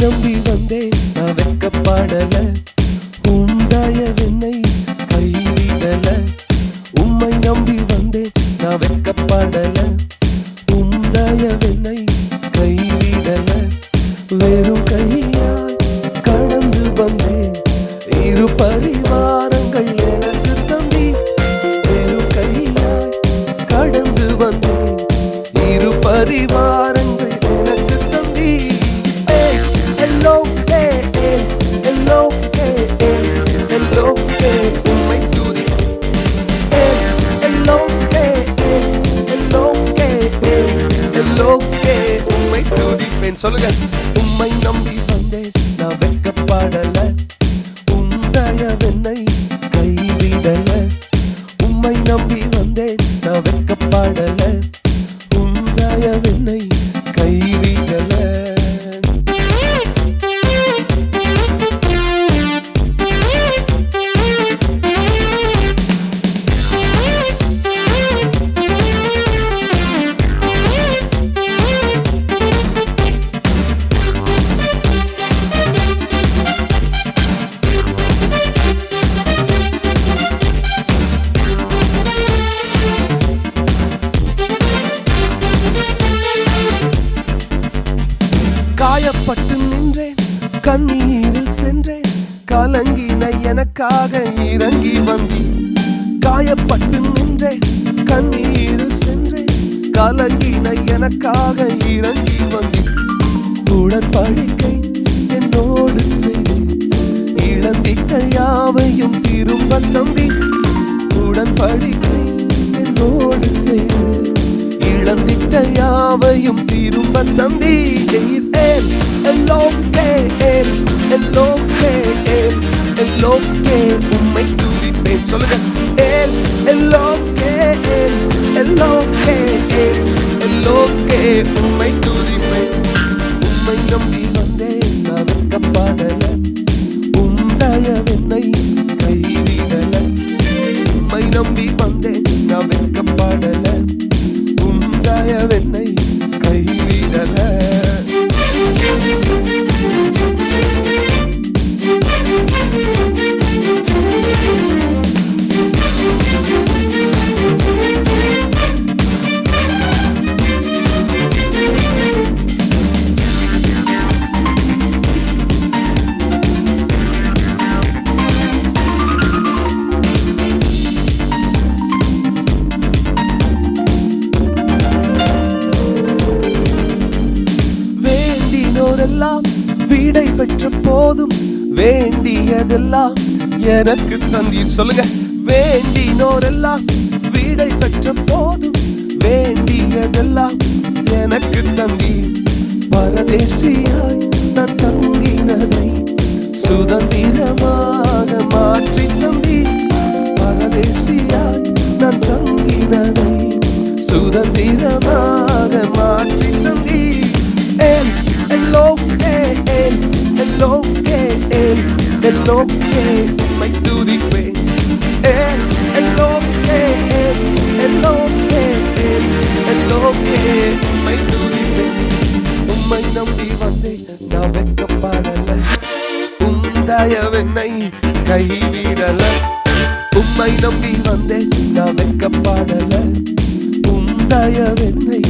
நம்பி வந்தேன். நான் வெக்கப்படல உண்டாயவென்னை கைவிடல. உம்மை நம்பி வந்தேன். நான் வெக்கப்படல உண்டாயவென்னை கைவிடல. வெறும் கையால் கடந்து வந்தேன். இரு பரிவார் சொல்லுங்க. காயப்பட்டு நின்றேன் கண்ணீரில் சென்றேன் கலங்கின எனக்காக இறங்கி வந்தி காயப்பட்டு நின்றேன் கண்ணீரில் சென்றேன் கலங்கின எனக்காக இறங்கி வந்தி உடற்படிக்கை என்னோடு செய்தி இழந்திட்ட யாவையும் திரும்ப தம்பி உடன்படிக்கை என்னோடு செய்தி இழந்திட்ட யாவையும் திரும்ப தம்பி Solo él es lo que él, es lo que él, es lo que. Oh my, tú dime, oh my, no வேண்டினோரெல்லாம் வீடை பெற்ற போதும் வேண்டியதெல்லாம் எனக்கு தந்தீர் சொல்லுங்க. வேண்டினோரெல்லாம் வீடை பெற்ற போதும் வேண்டியதெல்லாம் எனக்கு தந்தீர் பரதேசியாய் நான் தங்கினதை சுதந்திரமாக மாற்றி தம்பி பரதேசியாய் நான் தங்கினதை சுதந்திரமாக hello, el, உம்மை நம்பி வந்தேன் நான் வெட்கப்படல. உந்தயவென்னை கைவிடல உம்மை நம்பி வந்தேன் நான் வெட்கப்படல. உந்தயவென்னை கைவிடல